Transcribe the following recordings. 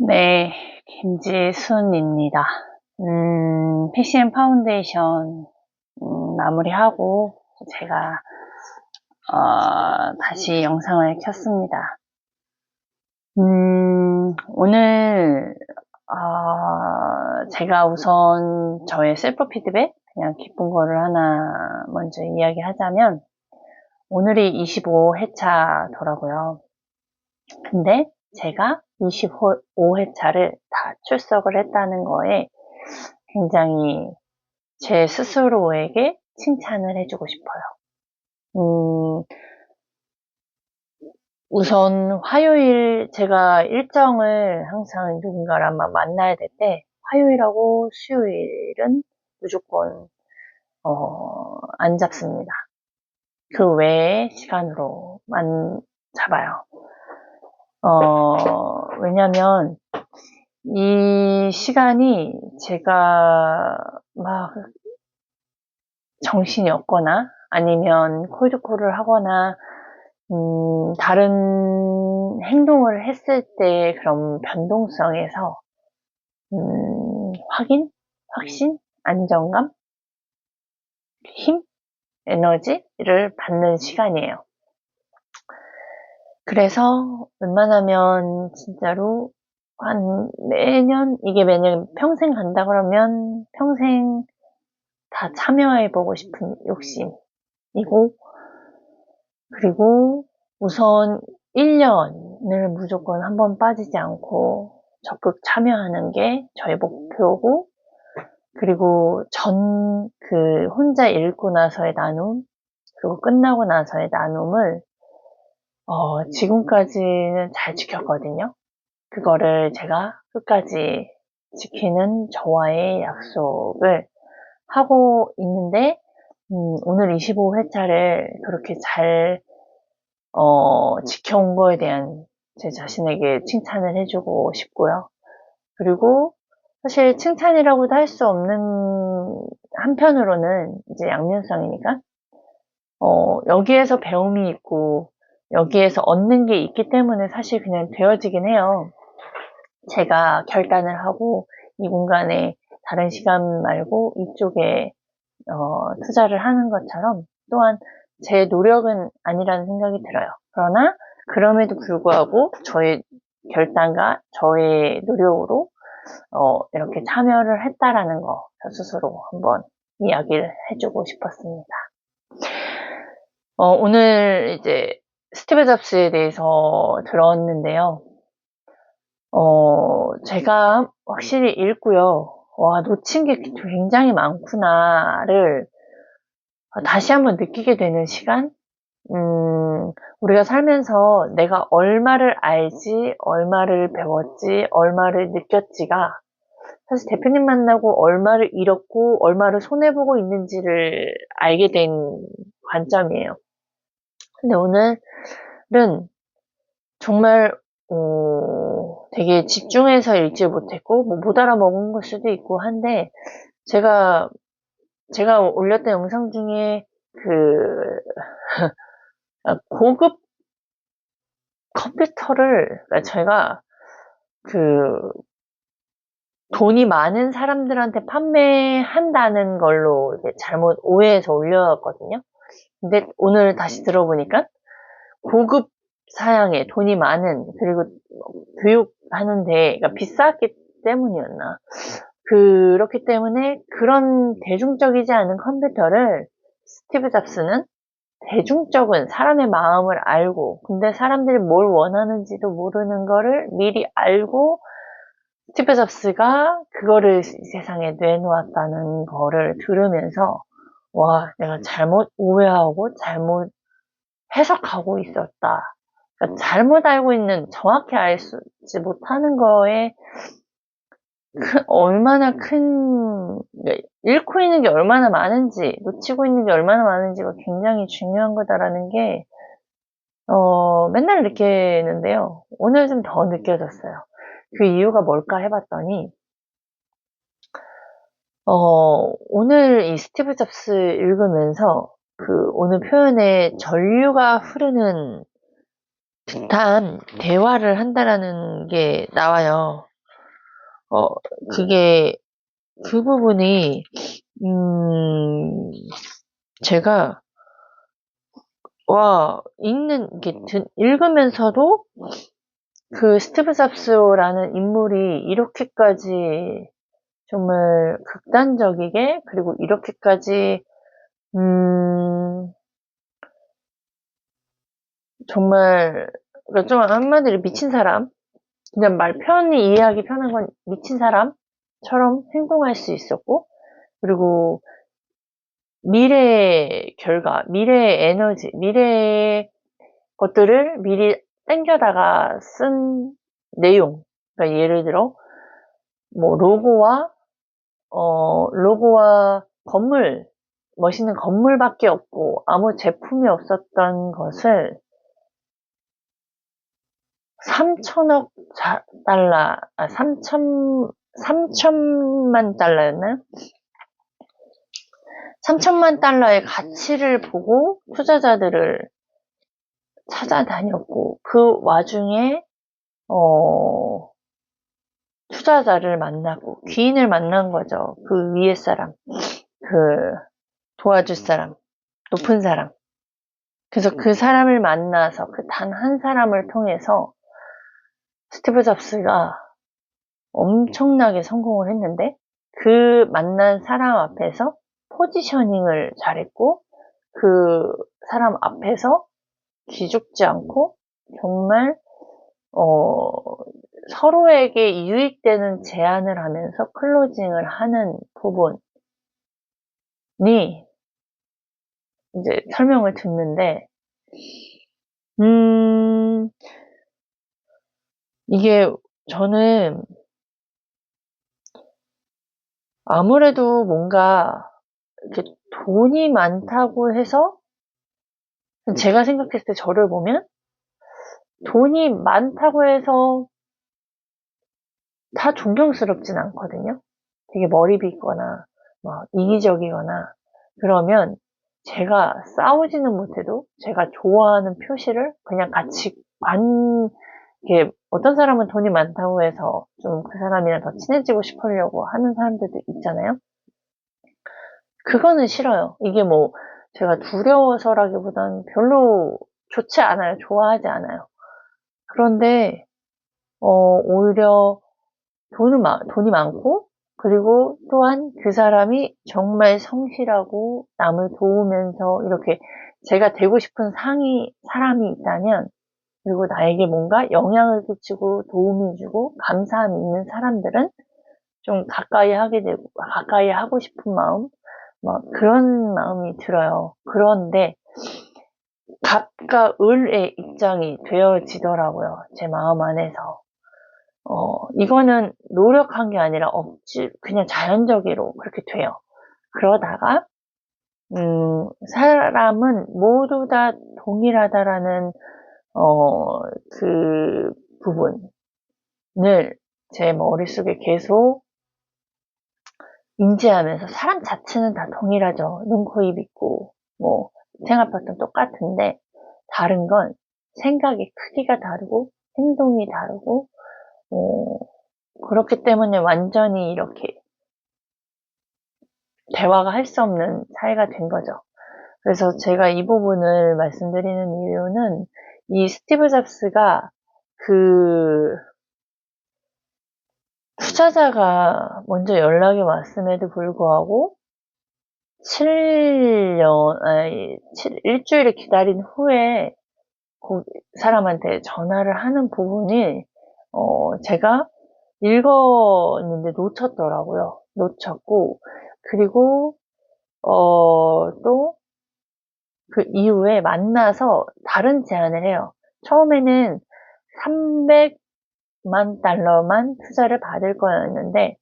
네, 김지순입니다. 음, PCM 파운데이션 음, 마무리하고 제가 어, 다시 영상을 켰습니다. 음, 오늘 어, 제가 우선 저의 셀프 피드백 그냥 기쁜 거를 하나 먼저 이야기하자면 오늘이 25회차더라고요. 근데 제가 25회차를 다 출석을 했다는 거에 굉장히 제 스스로에게 칭찬을 해주고 싶어요. 음, 우선 화요일 제가 일정을 항상 누군가랑 막 만나야 될 때 화요일하고 수요일은 무조건 어, 안 잡습니다. 그 외의 시간으로 만 잡아요. 어, 왜냐면, 이 시간이 제가 막 정신이 없거나 아니면 콜드콜을 하거나, 음, 다른 행동을 했을 때 그런 변동성에서, 음, 확인? 확신? 안정감? 힘? 에너지를 받는 시간이에요. 그래서 웬만하면 진짜로 한 매년 이게 매년 평생 간다 그러면 평생 다 참여해 보고 싶은 욕심이고 그리고 우선 1년을 무조건 한 번 빠지지 않고 적극 참여하는 게 저의 목표고 그리고 전 그 혼자 읽고 나서의 나눔 그리고 끝나고 나서의 나눔을 어, 지금까지는 잘 지켰거든요. 그거를 제가 끝까지 지키는 저와의 약속을 하고 있는데, 음, 오늘 25회차를 그렇게 잘, 어, 지켜온 거에 대한 제 자신에게 칭찬을 해주고 싶고요. 그리고 사실 칭찬이라고도 할 수 없는 한편으로는 이제 양면성이니까, 어, 여기에서 배움이 있고, 여기에서 얻는 게 있기 때문에 사실 그냥 되어지긴 해요. 제가 결단을 하고 이 공간에 다른 시간 말고 이쪽에 어, 투자를 하는 것처럼 또한 제 노력은 아니라는 생각이 들어요. 그러나 그럼에도 불구하고 저의 결단과 저의 노력으로 어, 이렇게 참여를 했다라는 거저 스스로 한번 이야기를 해주고 싶었습니다. 어, 오늘 이제 스티브 잡스에 대해서 들었는데요. 어, 제가 확실히 읽고요. 와, 놓친 게 굉장히 많구나를 다시 한번 느끼게 되는 시간? 음, 우리가 살면서 내가 얼마를 알지, 얼마를 배웠지, 얼마를 느꼈지가 사실 대표님 만나고 얼마를 잃었고, 얼마를 손해보고 있는지를 알게 된 관점이에요. 근데 오늘은 정말 어, 되게 집중해서 읽지 못했고 뭐 못 알아먹은 걸 수도 있고 한데 제가 제가 올렸던 영상 중에 그 고급 컴퓨터를 그러니까 제가 그 돈이 많은 사람들한테 판매한다는 걸로 잘못 오해해서 올렸거든요. 근데 오늘 다시 들어보니까 고급 사양에 돈이 많은 그리고 교육하는데 그러니까 비쌌기 때문이었나? 그렇기 때문에 그런 대중적이지 않은 컴퓨터를 스티브 잡스는 대중적인 사람의 마음을 알고 근데 사람들이 뭘 원하는지도 모르는 거를 미리 알고 스티브 잡스가 그거를 세상에 내놓았다는 거를 들으면서 와, 내가 잘못 오해하고 잘못 해석하고 있었다. 그러니까 잘못 알고 있는, 정확히 알지 못하는 거에 그 얼마나 큰, 잃고 있는 게 얼마나 많은지, 놓치고 있는 게 얼마나 많은지가 굉장히 중요한 거다라는 게, 어, 맨날 느끼는데요. 오늘 좀 더 느껴졌어요. 그 이유가 뭘까 해봤더니, 어, 오늘 이 스티브 잡스 읽으면서 그 오늘 표현에 전류가 흐르는 듯한 대화를 한다라는 게 나와요. 어, 그게, 그 부분이, 음, 제가, 와, 읽는, 드- 읽으면서도 그 스티브 잡스라는 인물이 이렇게까지 정말 극단적이게, 그리고 이렇게까지, 음, 정말, 그러니까 좀 한마디로 미친 사람, 그냥 말 편히 이해하기 편한 건 미친 사람처럼 행동할 수 있었고, 그리고 미래의 결과, 미래의 에너지, 미래의 것들을 미리 땡겨다가 쓴 내용. 그러니까 예를 들어, 뭐, 로고와, 어, 로고와 건물, 멋있는 건물밖에 없고, 아무 제품이 없었던 것을 3천억 달러, 아, 3천, 3천만 달러였나요? 3천만 달러의 가치를 보고 투자자들을 찾아다녔고, 그 와중에, 어, 투자자를 만나고, 귀인을 만난 거죠. 그 위에 사람, 그, 도와줄 사람, 높은 사람. 그래서 그 사람을 만나서, 그 단 한 사람을 통해서, 스티브 잡스가 엄청나게 성공을 했는데, 그 만난 사람 앞에서 포지셔닝을 잘했고, 그 사람 앞에서 기죽지 않고, 정말, 어, 서로에게 유익되는 제안을 하면서 클로징을 하는 부분이 이제 설명을 듣는데, 음, 이게 저는 아무래도 뭔가 이렇게 돈이 많다고 해서 제가 생각했을 때 저를 보면 돈이 많다고 해서 다 존경스럽진 않거든요. 되게 머리 빗거나 뭐 이기적이거나 그러면 제가 싸우지는 못해도 제가 좋아하는 표시를 그냥 같이 관 이게 어떤 사람은 돈이 많다고 해서 좀 그 사람이랑 더 친해지고 싶으려고 하는 사람들도 있잖아요. 그거는 싫어요. 이게 뭐 제가 두려워서라기보다는 별로 좋지 않아요. 좋아하지 않아요. 그런데 어, 오히려 돈은 마- 돈이 많고 그리고 또한 그 사람이 정말 성실하고 남을 도우면서 이렇게 제가 되고 싶은 상이 사람이 있다면 그리고 나에게 뭔가 영향을 끼치고 도움이 주고 감사함이 있는 사람들은 좀 가까이 하게 되고 가까이 하고 싶은 마음 뭐 그런 마음이 들어요. 그런데 갑과 을의 입장이 되어지더라고요. 제 마음 안에서. 어, 이거는 노력한 게 아니라 억지, 그냥 자연적으로 그렇게 돼요. 그러다가, 음, 사람은 모두 다 동일하다라는, 어, 그 부분을 제 머릿속에 계속 인지하면서 사람 자체는 다 동일하죠. 눈, 코, 입 있고, 뭐, 생활 패턴 똑같은데, 다른 건 생각의 크기가 다르고, 행동이 다르고, 어, 그렇기 때문에 완전히 이렇게 대화가 할 수 없는 사이가 된 거죠. 그래서 제가 이 부분을 말씀드리는 이유는 이 스티브 잡스가 그 투자자가 먼저 연락이 왔음에도 불구하고 7년, 아니, 7, 일주일을 기다린 후에 그 사람한테 전화를 하는 부분이 어, 제가 읽었는데 놓쳤더라고요. 놓쳤고, 그리고, 어, 또, 그 이후에 만나서 다른 제안을 해요. 처음에는 300만 달러만 투자를 받을 거였는데,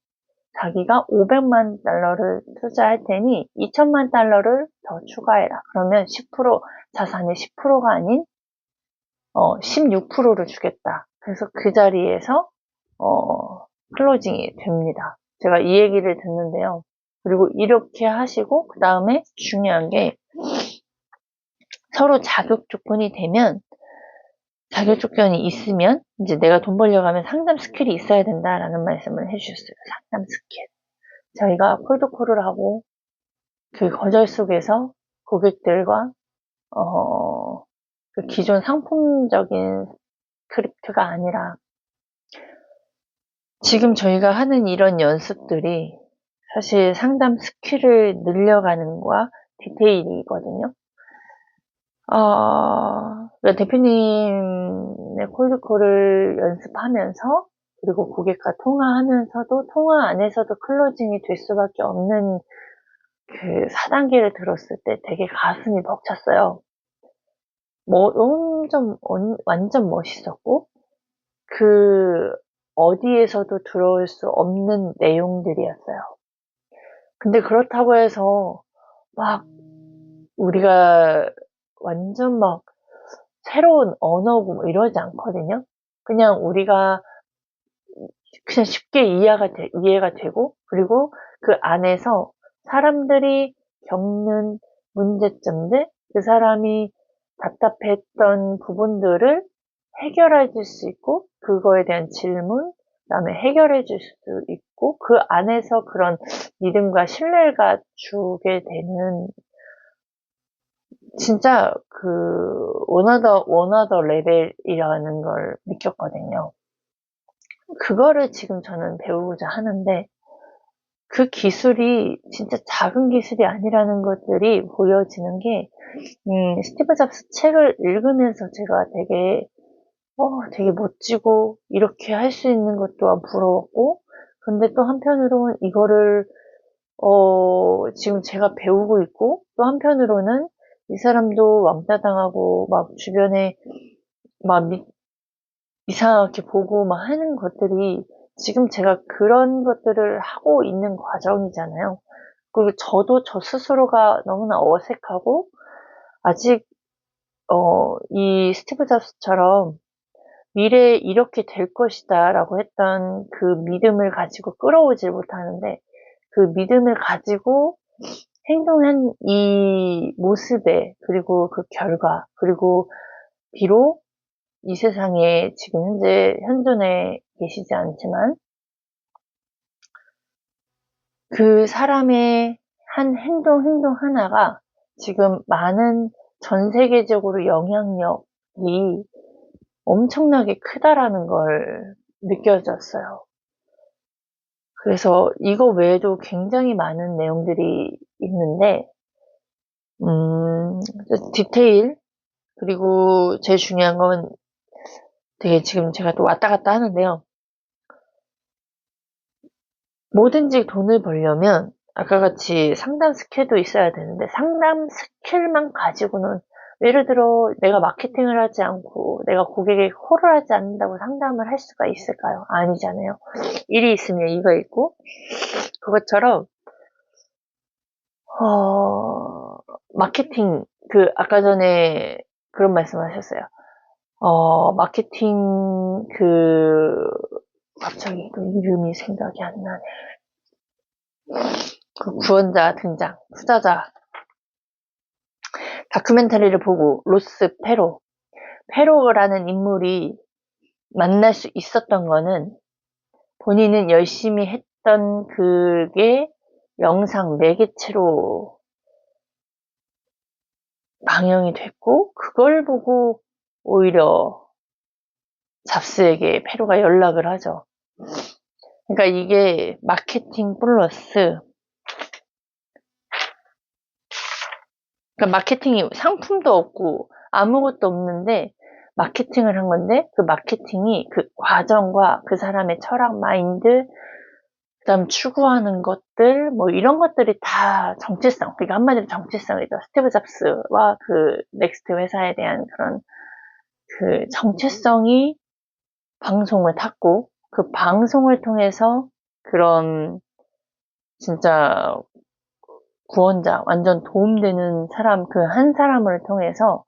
자기가 500만 달러를 투자할 테니 2천만 달러를 더 추가해라. 그러면 10%, 자산의 10%가 아닌, 어, 16%를 주겠다. 그래서 그 자리에서 어, 클로징이 됩니다. 제가 이 얘기를 듣는데요. 그리고 이렇게 하시고 그 다음에 중요한 게 서로 자격 조건이 되면 자격 조건이 있으면 이제 내가 돈 벌려고 하면 상담 스킬이 있어야 된다라는 말씀을 해주셨어요. 상담 스킬. 저희가 콜드콜을 하고 그 거절 속에서 고객들과 어, 그 기존 상품적인 스크립트가 아니라 지금 저희가 하는 이런 연습들이 사실 상담 스킬을 늘려가는 거와 디테일이거든요. 어, 그러니까 대표님의 콜드콜을 연습하면서 그리고 고객과 통화하면서도 통화 안에서도 클로징이 될 수밖에 없는 그 4단계를 들었을 때 되게 가슴이 벅찼어요. 뭐, 완전, 완전 멋있었고, 그, 어디에서도 들어올 수 없는 내용들이었어요. 근데 그렇다고 해서, 막, 우리가 완전 막, 새로운 언어고 뭐 이러지 않거든요. 그냥 우리가 그냥 쉽게 이해가, 되, 이해가 되고, 그리고 그 안에서 사람들이 겪는 문제점들, 그 사람이 답답했던 부분들을 해결해 줄 수 있고, 그거에 대한 질문, 그 다음에 해결해 줄수 있고, 그 안에서 그런 믿음과 신뢰가 주게 되는, 진짜 그, 원하더, 원하더 레벨이라는 걸 느꼈거든요. 그거를 지금 저는 배우고자 하는데, 그 기술이 진짜 작은 기술이 아니라는 것들이 보여지는 게, 음, 스티브 잡스 책을 읽으면서 제가 되게, 어, 되게 멋지고, 이렇게 할 수 있는 것 또한 부러웠고, 근데 또 한편으로는 이거를, 어, 지금 제가 배우고 있고, 또 한편으로는 이 사람도 왕따 당하고, 막 주변에, 막 미, 이상하게 보고 막 하는 것들이 지금 제가 그런 것들을 하고 있는 과정이잖아요. 그리고 저도 저 스스로가 너무나 어색하고 아직 어, 이 스티브 잡스처럼 미래에 이렇게 될 것이다 라고 했던 그 믿음을 가지고 끌어오질 못하는데 그 믿음을 가지고 행동한 이 모습에 그리고 그 결과 그리고 비록 이 세상에 지금 현재 현존에 계시지 않지만 그 사람의 한 행동 행동 하나가 지금 많은 전 세계적으로 영향력이 엄청나게 크다라는 걸 느껴졌어요. 그래서 이거 외에도 굉장히 많은 내용들이 있는데, 음, 디테일, 그리고 제일 중요한 건 되게 지금 제가 또 왔다 갔다 하는데요. 뭐든지 돈을 벌려면 아까 같이 상담 스킬도 있어야 되는데 상담 스킬만 가지고는 예를 들어 내가 마케팅을 하지 않고 내가 고객에 콜을 하지 않는다고 상담을 할 수가 있을까요? 아니잖아요. 일이 있으면 이거 있고 그것처럼 어, 마케팅 그 아까 전에 그런 말씀하셨어요. 어, 마케팅, 그, 갑자기 그 이름이 생각이 안 나네. 그 구원자 등장, 투자자. 다큐멘터리를 보고 로스 페로, 페로라는 인물이 만날 수 있었던 거는 본인은 열심히 했던 그게 영상 매개체로 방영이 됐고, 그걸 보고 오히려 잡스에게 페루가 연락을 하죠. 그러니까 이게 마케팅 플러스 그러니까 마케팅이 상품도 없고 아무것도 없는데 마케팅을 한 건데 그 마케팅이 그 과정과 그 사람의 철학, 마인드, 그다음 추구하는 것들 뭐 이런 것들이 다 정체성. 그러니까 한마디로 정체성이죠. 스티브 잡스와 그 넥스트 회사에 대한 그런 그 정체성이 방송을 탔고 그 방송을 통해서 그런 진짜 구원자, 완전 도움되는 사람, 그 한 사람을 통해서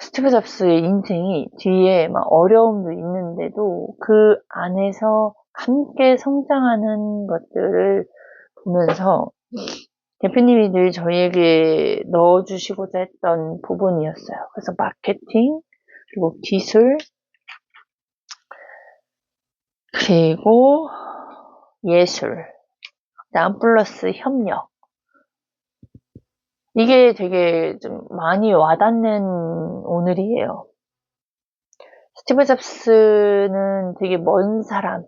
스티브 잡스의 인생이 뒤에 막 어려움도 있는데도 그 안에서 함께 성장하는 것들을 보면서 대표님이 늘 저희에게 넣어주시고자 했던 부분이었어요. 그래서 마케팅, 그리고 기술, 그리고 예술, 그다음 플러스 협력. 이게 되게 좀 많이 와닿는 오늘이에요. 스티브 잡스는 되게 먼 사람,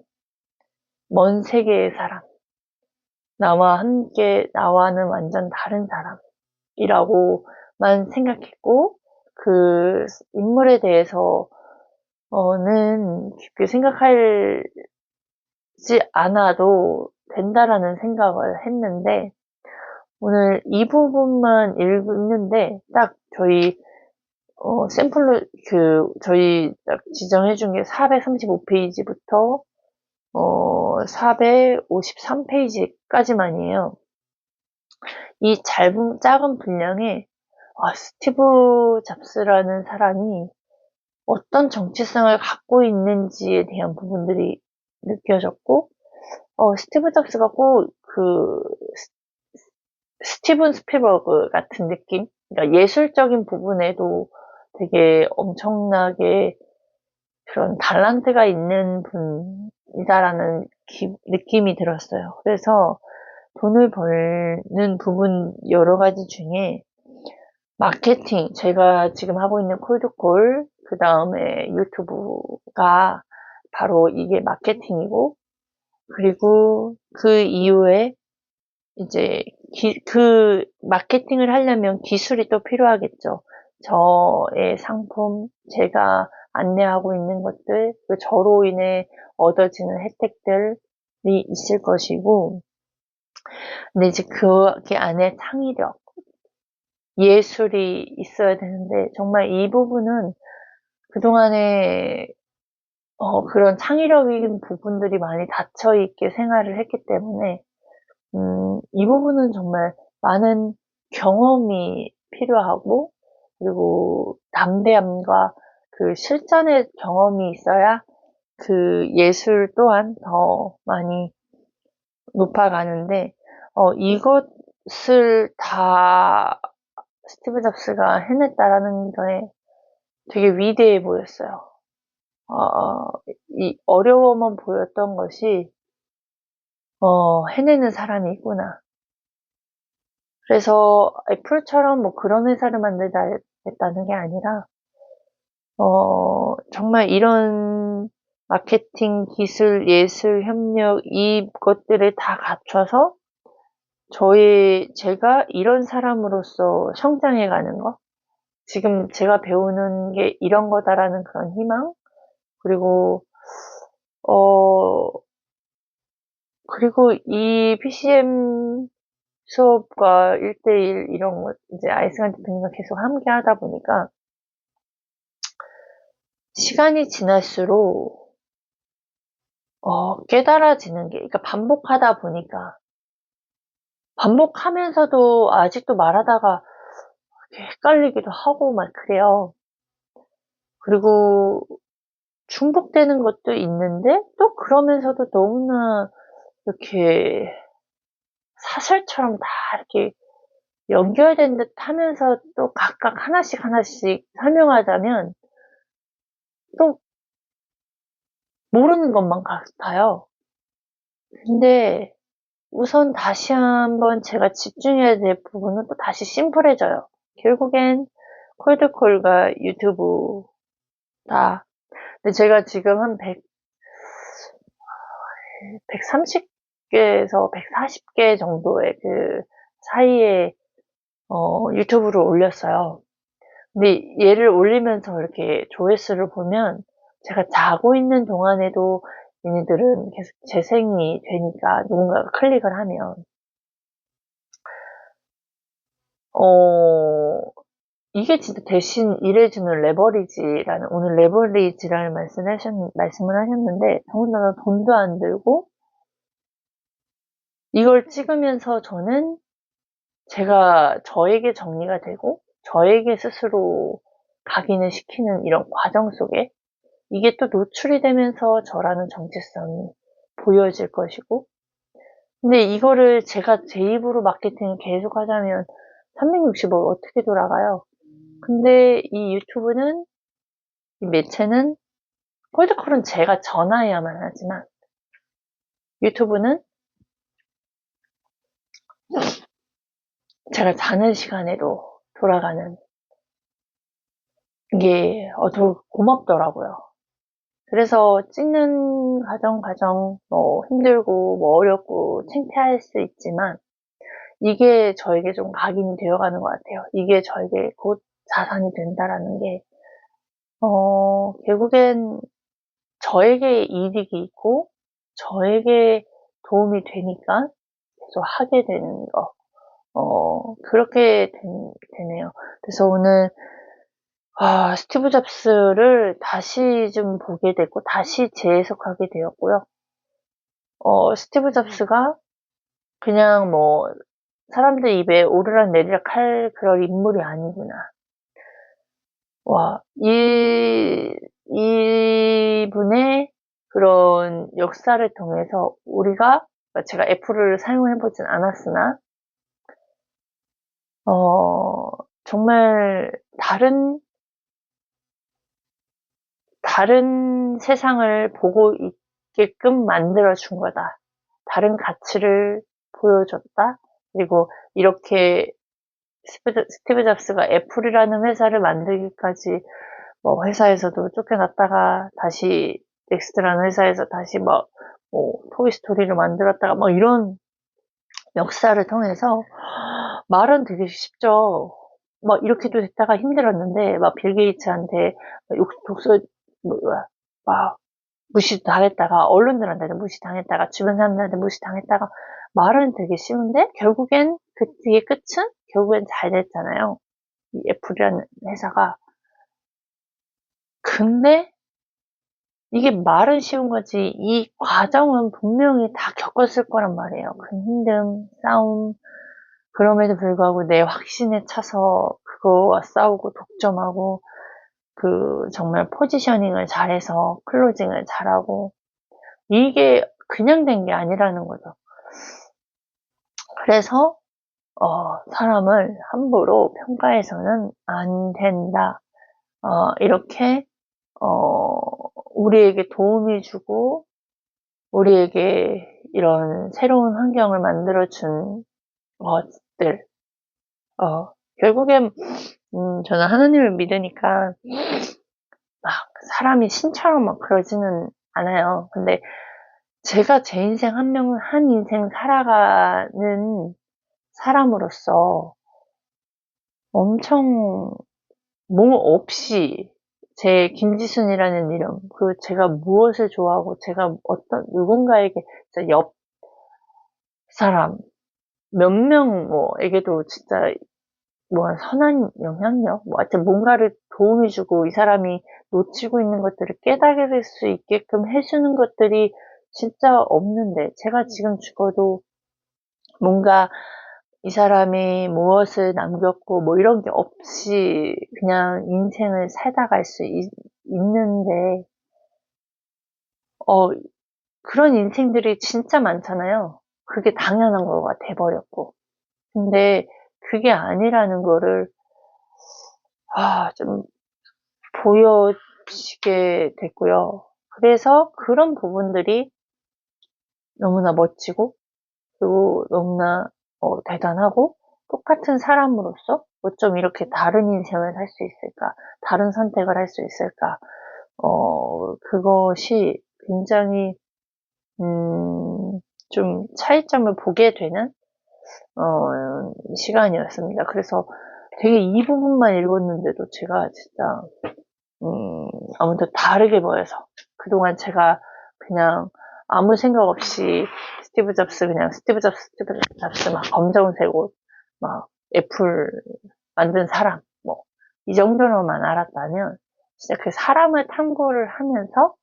먼 세계의 사람, 나와 함께, 나와는 완전 다른 사람이라고만 생각했고, 그 인물에 대해서는 깊게 생각하지 않아도 된다라는 생각을 했는데, 오늘 이 부분만 읽는데, 딱 저희 어, 샘플로, 그, 저희 딱 지정해 준 게 435페이지부터, 어, 453페이지까지만이에요. 이 짧은, 작은 분량에, 아, 스티브 잡스라는 사람이 어떤 정체성을 갖고 있는지에 대한 부분들이 느껴졌고, 어, 스티브 잡스가 꼭 그, 스티븐 스필버그 같은 느낌? 그러니까 예술적인 부분에도 되게 엄청나게 그런 달란트가 있는 분이다라는 기, 느낌이 들었어요. 그래서 돈을 벌는 부분 여러 가지 중에 마케팅, 제가 지금 하고 있는 콜드콜, 그 다음에 유튜브가 바로 이게 마케팅이고, 그리고 그 이후에 이제 기, 그 마케팅을 하려면 기술이 또 필요하겠죠. 저의 상품, 제가 안내하고 있는 것들, 그 저로 인해 얻어지는 혜택들이 있을 것이고, 근데 이제 그 안에 창의력, 예술이 있어야 되는데, 정말 이 부분은 그동안에 어, 그런 창의력인 부분들이 많이 닫혀있게 생활을 했기 때문에, 음, 이 부분은 정말 많은 경험이 필요하고, 그리고 담대함과 그 실전의 경험이 있어야 그 예술 또한 더 많이 높아가는데, 어, 이것을 다 스티브 잡스가 해냈다라는 거에 되게 위대해 보였어요. 어, 이 어려워만 보였던 것이, 어, 해내는 사람이 있구나. 그래서 애플처럼 뭐 그런 회사를 만들다 했다는 게 아니라 어, 정말 이런 마케팅, 기술, 예술, 협력 이것들을 다 갖춰서 저희 제가 이런 사람으로서 성장해 가는 거? 지금 제가 배우는 게 이런 거다라는 그런 희망? 그리고 어 그리고 이 PCM 수업과 1대1 이런 거, 이제 아이스간 대표님과 계속 함께 하다 보니까, 시간이 지날수록, 어, 깨달아지는 게, 그러니까 반복하다 보니까, 반복하면서도 아직도 말하다가 헷갈리기도 하고 막 그래요. 그리고 중복되는 것도 있는데, 또 그러면서도 너무나 이렇게 사설처럼 다 이렇게 연결된 듯 하면서 또 각각 하나씩 하나씩 설명하자면 또 모르는 것만 같아요. 근데 우선 다시 한번 제가 집중해야 될 부분은 또 다시 심플해져요. 결국엔 콜드콜과 유튜브다. 근데 제가 지금 한 100, 130 100개에서 140개 정도의 그 사이에 어, 유튜브를 올렸어요. 근데 얘를 올리면서 이렇게 조회수를 보면 제가 자고 있는 동안에도 얘네들은 계속 재생이 되니까 누군가가 클릭을 하면. 어 이게 진짜 대신 일해주는 레버리지라는 오늘 레버리지라는 말씀을, 하셨, 말씀을 하셨는데 더군다나 돈도 안 들고 이걸 찍으면서 저는 제가 저에게 정리가 되고 저에게 스스로 각인을 시키는 이런 과정 속에 이게 또 노출이 되면서 저라는 정체성이 보여질 것이고 근데 이거를 제가 제 입으로 마케팅을 계속 하자면 365일 어떻게 돌아가요? 근데 이 유튜브는 이 매체는 콜드콜은 제가 전화해야만 하지만 유튜브는 제가 자는 시간에도 돌아가는 게 어, 더 고맙더라고요. 그래서 찍는 과정 과정 뭐 힘들고 뭐 어렵고 창피할 수 있지만 이게 저에게 좀 각인이 되어가는 것 같아요. 이게 저에게 곧 자산이 된다라는 게 어, 결국엔 저에게 이득이 있고 저에게 도움이 되니까 계속 하게 되는 거. 어, 그렇게 된- 되네요. 그래서 오늘 아, 스티브 잡스를 다시 좀 보게 됐고, 다시 재해석하게 되었고요. 어, 스티브 잡스가 그냥 뭐, 사람들 입에 오르락 내리락 할 그런 인물이 아니구나. 와, 이, 이분의 그런 역사를 통해서 우리가, 제가 애플을 사용해보진 않았으나, 어, 정말 다른 다른 세상을 보고 있게끔 만들어 준 거다. 다른 가치를 보여줬다. 그리고 이렇게 스티브, 잡스가 애플이라는 회사를 만들기까지 뭐 회사에서도 쫓겨났다가 다시 넥스트라는 회사에서 다시 뭐, 뭐 토이스토리를 만들었다가 뭐 이런 역사를 통해서 말은 되게 쉽죠. 막 이렇게도 됐다가 힘들었는데 막 빌 게이츠한테 욕 독서 막 무시당했다가 언론들한테도 무시당했다가 주변 사람들한테 무시당했다가 말은 되게 쉬운데 결국엔 그 뒤에 끝은 결국엔 잘 됐잖아요. 이 애플이라는 회사가 근데 이게 말은 쉬운 거지 이 과정은 분명히 다 겪었을 거란 말이에요. 그 힘듦, 싸움 그럼에도 불구하고 내 확신에 차서 그거와 싸우고 독점하고 그 정말 포지셔닝을 잘해서 클로징을 잘하고 이게 그냥 된 게 아니라는 거죠. 그래서 어, 사람을 함부로 평가해서는 안 된다. 어, 이렇게 어, 우리에게 도움이 주고 우리에게 이런 새로운 환경을 만들어준 것들 어, 결국엔 음, 저는 하나님을 믿으니까 막 사람이 신처럼 막 그러지는 않아요. 근데 제가 제 인생 한 명, 한 인생 살아가는 사람으로서 엄청 뭐 없이 제 김지순이라는 이름, 그리고 제가 무엇을 좋아하고 제가 어떤 누군가에게 옆 사람 몇명 뭐에게도 진짜 뭐 선한 영향력, 뭐 하여튼 뭔가를 도움이 주고 이 사람이 놓치고 있는 것들을 깨달을 수 있게끔 해주는 것들이 진짜 없는데 제가 지금 죽어도 뭔가 이 사람이 무엇을 남겼고 뭐 이런 게 없이 그냥 인생을 살다 갈 수 있는데 어 그런 인생들이 진짜 많잖아요. 그게 당연한 거가 돼버렸고. 근데 그게 아니라는 거를 아, 좀 보여지게 됐고요. 그래서 그런 부분들이 너무나 멋지고 그리고 너무나 어, 대단하고 똑같은 사람으로서 어쩜 이렇게 다른 인생을 살 수 있을까? 다른 선택을 할 수 있을까? 어, 그것이 굉장히 음, 좀 차이점을 보게 되는 어, 시간이었습니다. 그래서 되게 이 부분만 읽었는데도 제가 진짜 음, 아무튼 다르게 보여서 그동안 제가 그냥 아무 생각 없이 스티브 잡스 그냥 스티브 잡스 스티브 잡스 막 검정색 옷, 막 애플 만든 사람 뭐 이 정도로만 알았다면 진짜 그 사람을 탐구를 하면서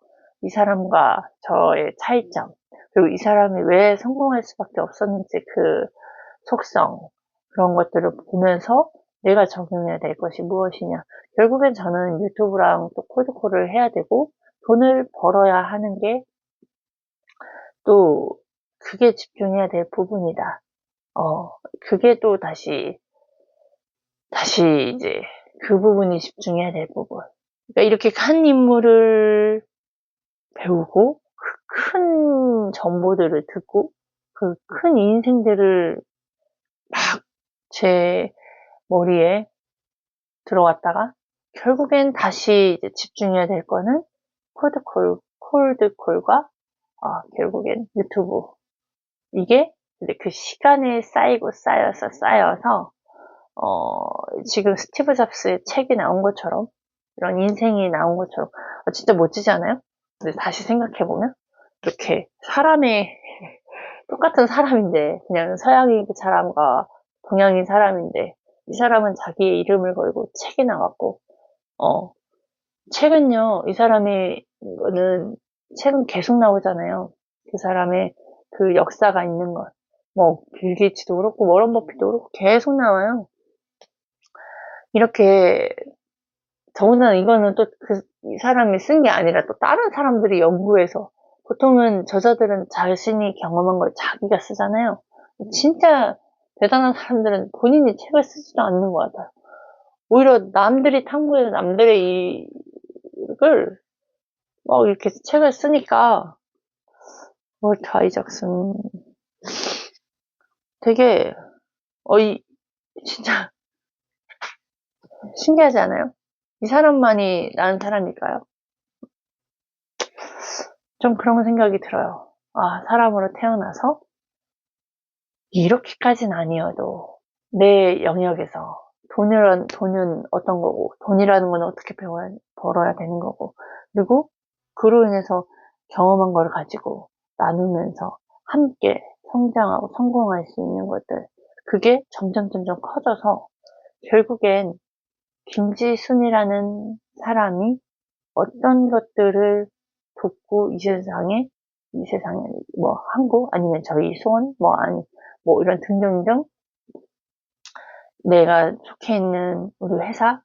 이 사람과 저의 차이점 그리고 이 사람이 왜 성공할 수밖에 없었는지 그 속성 그런 것들을 보면서 내가 적용해야 될 것이 무엇이냐. 결국엔 저는 유튜브랑 또 콜드콜을 해야 되고 돈을 벌어야 하는 게 또 그게 집중해야 될 부분이다. 어, 그게 또 다시, 다시 이제 그 부분이 집중해야 될 부분. 그러니까 이렇게 한 인물을 배우고 그 큰 정보들을 듣고 그 큰 인생들을 막 제 머리에 들어왔다가 결국엔 다시 집중해야 될 거는 콜드콜, 콜드콜과 아, 결국엔 유튜브. 이게 이제 그 시간에 쌓이고 쌓여서 쌓여서 어, 지금 스티브 잡스의 책이 나온 것처럼 이런 인생이 나온 것처럼 아, 진짜 멋지지 않아요? 근데 다시 생각해보면 이렇게 사람의 똑같은 사람인데 그냥 서양인 그 사람과 동양인 사람인데 이 사람은 자기의 이름을 걸고 책이 나왔고 어 책은요 이 사람이 는 책은 계속 나오잖아요. 그 사람의 그 역사가 있는 것 뭐 빌 게이츠도 그렇고 워런 버핏도 그렇고 계속 나와요. 이렇게 더군다나 이거는 또그이 사람이 쓴 게 아니라 또 다른 사람들이 연구해서 보통은 저자들은 자신이 경험한 걸 자기가 쓰잖아요. 진짜 대단한 사람들은 본인이 책을 쓰지도 않는 것 같아요. 오히려 남들이 탐구해서 남들의 이걸 막 이렇게 책을 쓰니까 월트 아이작슨 되게 어이 진짜 신기하지 않아요? 이 사람만이 나은 사람일까요? 좀 그런 생각이 들어요. 아, 사람으로 태어나서 이렇게까지는 아니어도 내 영역에서 돈을, 돈은 어떤 거고, 돈이라는 건 어떻게 배워야, 벌어야 되는 거고, 그리고 그로 인해서 경험한 걸 가지고 나누면서 함께 성장하고 성공할 수 있는 것들, 그게 점점 점점 커져서 결국엔 김지순이라는 사람이 어떤 것들을 돕고 이 세상에 이 세상에 뭐 한국 아니면 저희 수원 뭐 아니 뭐 이런 등등등 내가 속해 있는 우리 회사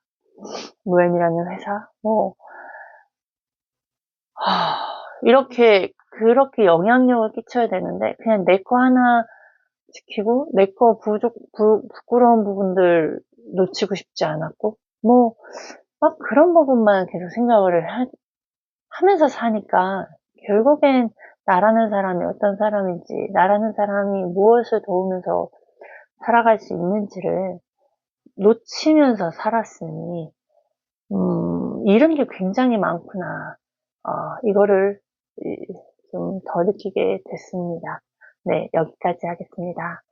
무엔이라는 회사 뭐. 하, 이렇게 그렇게 영향력을 끼쳐야 되는데 그냥 내 거 하나 지키고 내 거 부족 부, 부끄러운 부분들 놓치고 싶지 않았고 뭐, 막 그런 부분만 계속 생각을 하, 면서 사니까 결국엔 나라는 사람이 어떤 사람인지, 나라는 사람이 무엇을 도우면서 살아갈 수 있는지를 놓치면서 살았으니, 음, 이런 게 굉장히 많구나. 어, 이거를 좀 더 느끼게 됐습니다. 네, 여기까지 하겠습니다.